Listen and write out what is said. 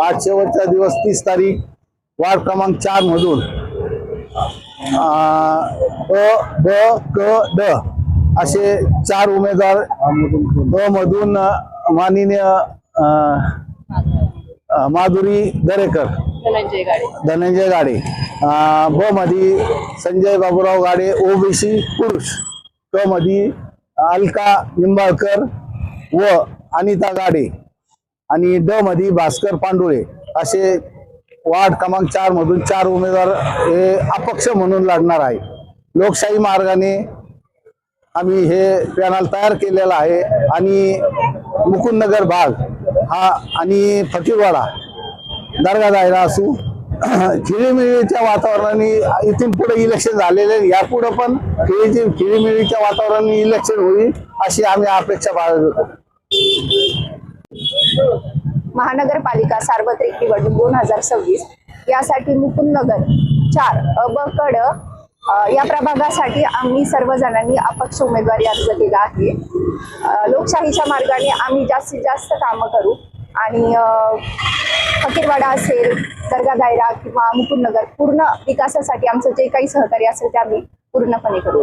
आज शेवटचा दिवस तीस तारीख वार्ड क्रमांक चार मधून. अं, ब क ड असे चार उमेदवार ब मधून माननीय माधुरी दरेकर धनंजय गाडे. धनंजय गाडे. अं, ब मध्ये संजय बाबूराव गाडे ओबीसी पुरुष. क मध्ये अलका निंबाळकर व अनिता गाडे. आणि ड मध्ये भास्कर पांडुळे असे वार्ड क्रमांक चार मधून चार उमेदवार हे अपक्ष म्हणून लढणार आहे लोकशाही मार्गाने आम्ही हे पॅनल तयार केलेला आहे आणि मुकुंदनगर भाग हा आणि फकीरवाडा दर्गा जायला असू खिळीमिळीच्या वातावरणाने इथून पुढे इलेक्शन झालेले आहे. यापुढे पण खिळीची खिळीमिळीच्या वातावरणाने इलेक्शन होईल अशी आम्ही अपेक्षा बाळगतो महानगरपालिका सार्वत्रिक निवडणूक दोन हजार सव्वीस. यासाठी मुकुंदनगर चार अबकड या प्रभागासाठी आम्ही सर्वजणांनी अपक्ष उमेदवारी अर्ज केला आहे. लोकशाहीच्या मार्गाने आम्ही जास्तीत जास्त कामं करू आणि फकीरवाडा असेल दर्गा दायरा किंवा मुकुंदनगर पूर्ण विकासासाठी आमचं जे काही सहकार्य असेल ते आम्ही पूर्णपणे करू.